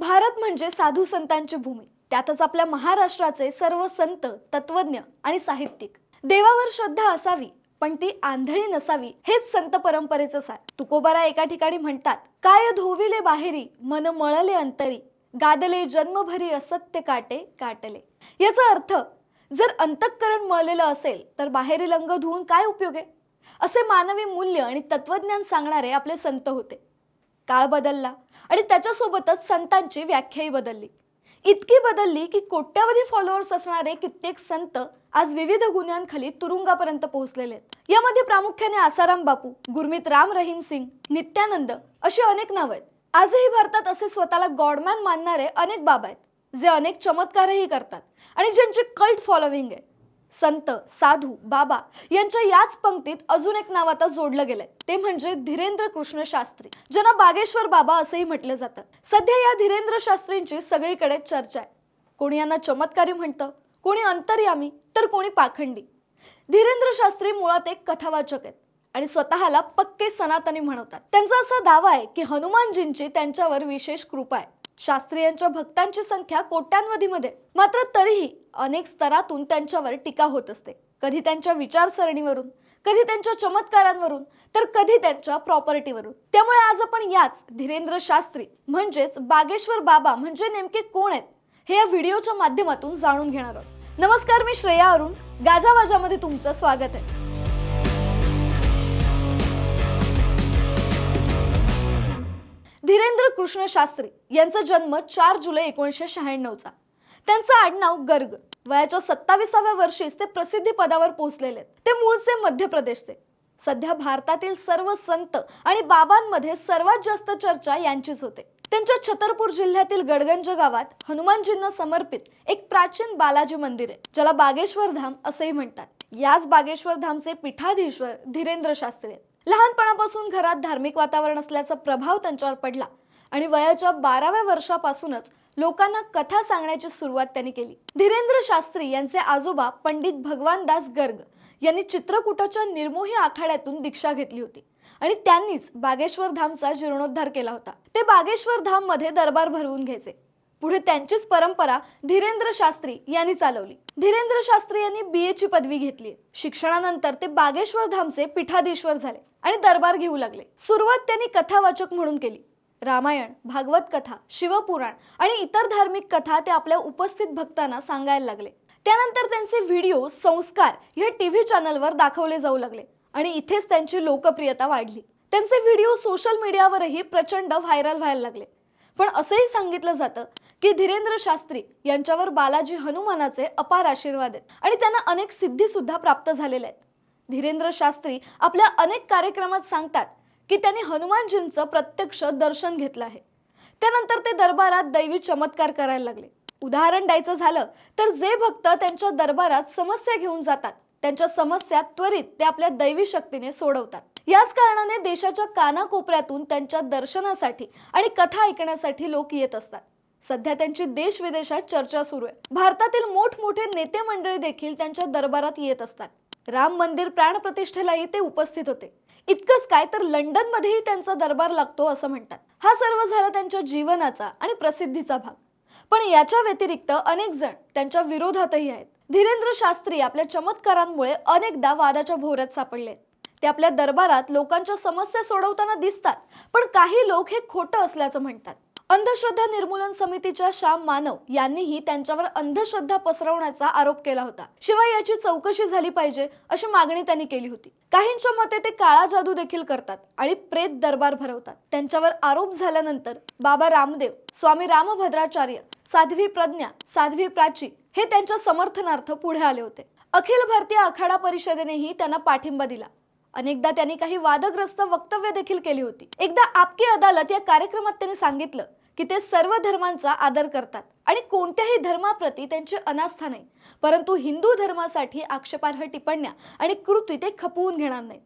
भारत म्हणजे साधू संतांची भूमी. त्यातच आपल्या महाराष्ट्राचे सर्व संत तत्वज्ञ आणि साहित्यिक. देवावर श्रद्धा असावी पण ती आंधळी नसावी हेच संत परंपरेचं सार. तुकोबारा एका ठिकाणी म्हणतात काय धोविले बाहेरी मन मळले अंतरी. गादले जन्मभरी असत्य काटे काटले. याचा अर्थ जर अंतःकरण मळलेलं असेल तर बाहेरील अंग धुवून काय उपयोग आहे? असे मानवी मूल्य आणि तत्वज्ञान सांगणारे आपले संत होते. काळ बदलला आणि त्याच्यासोबतच संतांची व्याख्याही बदलली. इतकी बदलली की कोट्यावधी फॉलोअर्स असणारे कित्येक संत आज विविध गुन्ह्यांखाली तुरुंगापर्यंत पोहोचलेले आहेत. यामध्ये प्रामुख्याने आसाराम बापू गुरमीत राम रहीम सिंग नित्यानंद अशी अनेक नावं आहेत. आजही भारतात असे स्वतःला गॉडमॅन मानणारे अनेक बाबा आहेत जे अनेक चमत्कारही करतात आणि ज्यांची कल्ट फॉलोविंग आहे. संत साधू बाबा यांच्या याच पंक्तीत अजून एक नाव आता जोडलं गेलंय. ते म्हणजे धीरेंद्र कृष्ण शास्त्री ज्यांना बागेश्वर बाबा असंही म्हटलं जातं. सध्या या धीरेंद्र शास्त्रींची सगळीकडे चर्चा आहे. कोणी यांना चमत्कारी म्हणतं कोणी अंतर्यामी तर कोणी पाखंडी. धीरेंद्र शास्त्री मुळात एक कथावाचक आहेत आणि स्वतःला पक्के सनातनी म्हणवतात. त्यांचा असा दावा आहे की हनुमानजींची त्यांच्यावर विशेष कृपा आहे. शास्त्री यांच्या भक्तांची संख्या कोट्यांवधीमध्ये. मात्र तरीही अनेक स्तरातून त्यांच्यावर टीका होत असते. कधी त्यांच्या विचारसरणीवरून कधी त्यांच्या चमत्कारांवरून तर कधी त्यांच्या प्रॉपर्टीवरून. त्यामुळे आज आपण याच धीरेंद्र शास्त्री म्हणजेच बागेश्वर बाबा म्हणजे नेमके कोण आहेत हे या व्हिडिओच्या माध्यमातून जाणून घेणार आहोत. नमस्कार मी श्रेया अरुण. गाजावाजामध्ये तुमचं स्वागत आहे. धीरेंद्र कृष्ण शास्त्री यांचा जन्म चार जुलै एकोणीसशे शहाण्णवचा. त्यांचं आडनाव गर्ग. वयाच्या सत्ताविसाव्या वर्षीच ते प्रसिद्धी पदावर पोहोचलेले. ते मूळचे मध्य प्रदेशचे. सध्या भारतातील सर्व संत आणि बाबांमध्ये सर्वात जास्त चर्चा यांचीच होते. त्यांच्या छतरपूर जिल्ह्यातील गडगंज गावात हनुमानजींना समर्पित एक प्राचीन बालाजी मंदिर आहे ज्याला बागेश्वर धाम असेही म्हणतात. याच बागेश्वर धामचे पीठाधीश्वर धीरेंद्र शास्त्री आहेत. लहानपणापासून घरात धार्मिक वातावरण असल्याचा प्रभाव त्यांच्यावर पडला आणि वयाच्या बाराव्या वर्षापासूनच लोकांना कथा सांगण्याची सुरुवात त्यांनी केली. धीरेंद्र शास्त्री यांचे आजोबा पंडित भगवानदास गर्ग यांनी चित्रकूटाच्या निर्मोही आखाड्यातून दीक्षा घेतली होती आणि त्यांनीच बागेश्वर धामचा जीर्णोद्धार केला होता. ते बागेश्वर धाममध्ये दरबार भरवून घ्यायचे. पुढे त्यांचीच परंपरा धीरेंद्र शास्त्री यांनी चालवली. धीरेंद्र शास्त्री यांनी बी ची पदवी घेतली. शिक्षणानंतर ते बागेश्वर धामचे पीठाधीश्वर झाले आणि दरबार घेऊ लागले. सुरुवात त्यांनी कथावाचक म्हणून केली. रामायण भागवत कथा शिवपुराण आणि इतर धार्मिक कथा ते आपल्या उपस्थित भक्तांना सांगायला लागले. त्यानंतर त्यांचे व्हिडिओ संस्कार या टीव्ही चॅनलवर दाखवले जाऊ लागले आणि इथेच त्यांची लोकप्रियता वाढली. त्यांचे व्हिडिओ सोशल मीडियावरही प्रचंड व्हायरल व्हायला लागले. पण असंही सांगितलं जातं की धीरेंद्र शास्त्री यांच्यावर बालाजी हनुमानाचे अपार आशीर्वाद आहेत. आणि त्यांना अनेक सिद्धी सुद्धा प्राप्त झालेल्या आहेत. धीरेंद्र शास्त्री आपल्या अनेक कार्यक्रमात सांगतात की त्यांनी हनुमानजींचं प्रत्यक्ष दर्शन घेतलं आहे. त्यानंतर ते दरबारात दैवी चमत्कार करायला लागले. उदाहरण द्यायचं झालं तर जे भक्त त्यांच्या दरबारात समस्या घेऊन जातात त्यांच्या समस्या त्वरित ते आपल्या दैवी शक्तीने सोडवतात. याच कारणाने देशाच्या कानाकोपऱ्यातून त्यांच्या दर्शनासाठी आणि कथा ऐकण्यासाठी लोक येत असतात. सध्या त्यांची देश विदेशात चर्चा सुरू आहे. भारतातील मोठमोठे नेते मंडळी देखील त्यांच्या दरबारात येत असतात. राम मंदिर प्राण प्रतिष्ठेलाही ते उपस्थित होते. इतकंच काय तर लंडन मध्येही त्यांचा दरबार लागतो असं म्हणतात. हा सर्व झाला त्यांच्या जीवनाचा आणि प्रसिद्धीचा भाग. पण याच्या व्यतिरिक्त अनेक जण त्यांच्या विरोधातही आहेत. धीरेंद्र शास्त्री आपल्या चमत्कारांमुळे अनेकदा वादाच्या भोवऱ्यात सापडले. ते आपल्या दरबारात लोकांच्या समस्या सोडवताना दिसतात पण काही लोक हे खोटं असल्याचं म्हणतात. अंधश्रद्धा निर्मूलन समितीच्या श्याम मानव यांनीही त्यांच्यावर अंधश्रद्धा पसरवण्याचा आरोप केला होता. शिवाय याची चौकशी झाली पाहिजे अशी मागणी त्यांनी केली होती. काहींच्या मते ते काळा जादू देखील करतात आणि प्रेत दरबार भरवतात. त्यांच्यावर आरोप झाल्यानंतर बाबा रामदेव स्वामी रामभद्राचार्य साध्वी प्रज्ञा साध्वी प्राची हे त्यांच्या समर्थनार्थ पुढे आले होते. अखिल भारतीय आखाडा परिषदेनेही त्यांना पाठिंबा दिला. अनेकदा त्यांनी काही वादग्रस्त वक्तव्य देखील केली होती. एकदा आपकी अदालत या कार्यक्रमात त्यांनी सांगितलं की ते सर्व धर्मांचा आदर करतात. आणि कोणत्याही धर्माप्रती त्यांची अनास्था नाही. परंतु हिंदू धर्मासाठी आक्षेपार्ह टिप्पण्या आणि कृती ते खपवून घेणार नाहीत.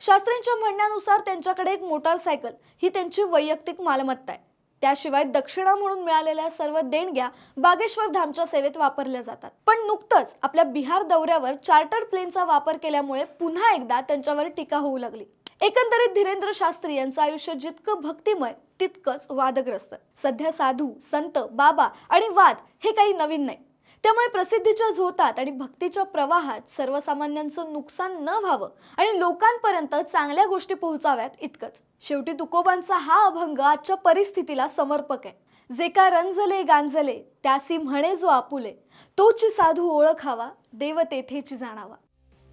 शास्त्रींच्या म्हणण्यानुसार त्यांच्याकडे एक मोटारसायकल ही त्यांची वैयक्तिक मालमत्ता आहे. त्याशिवाय दक्षिणा म्हणून मिळालेल्या सर्व देणग्या बागेश्वर धामच्या सेवेत वापरल्या जातात. पण नुकतंच आपल्या बिहार दौऱ्यावर चार्टर प्लेनचा वापर केल्यामुळे पुन्हा एकदा त्यांच्यावर टीका होऊ लागली. एकंदरीत धीरेंद्र शास्त्री यांचं आयुष्य जितकं भक्तिमय तितकंच वादग्रस्त. सध्या साधू संत बाबा आणि वाद हे काही नवीन नाही. त्यामुळे प्रसिद्धीच्या झोतात आणि भक्तीच्या प्रवाहात सर्वसामान्यांचं नुकसान न व्हावं आणि लोकांपर्यंत चांगल्या गोष्टी पोहोचाव्यात इतकंच. शेवटी तुकोबांचा हा अभंग आजच्या परिस्थितीला समर्पक आहे. जे का रंजले गांजले त्यासी म्हणे जो आपुले. तोची साधू ओळखावा देव तेथेची जाणावा.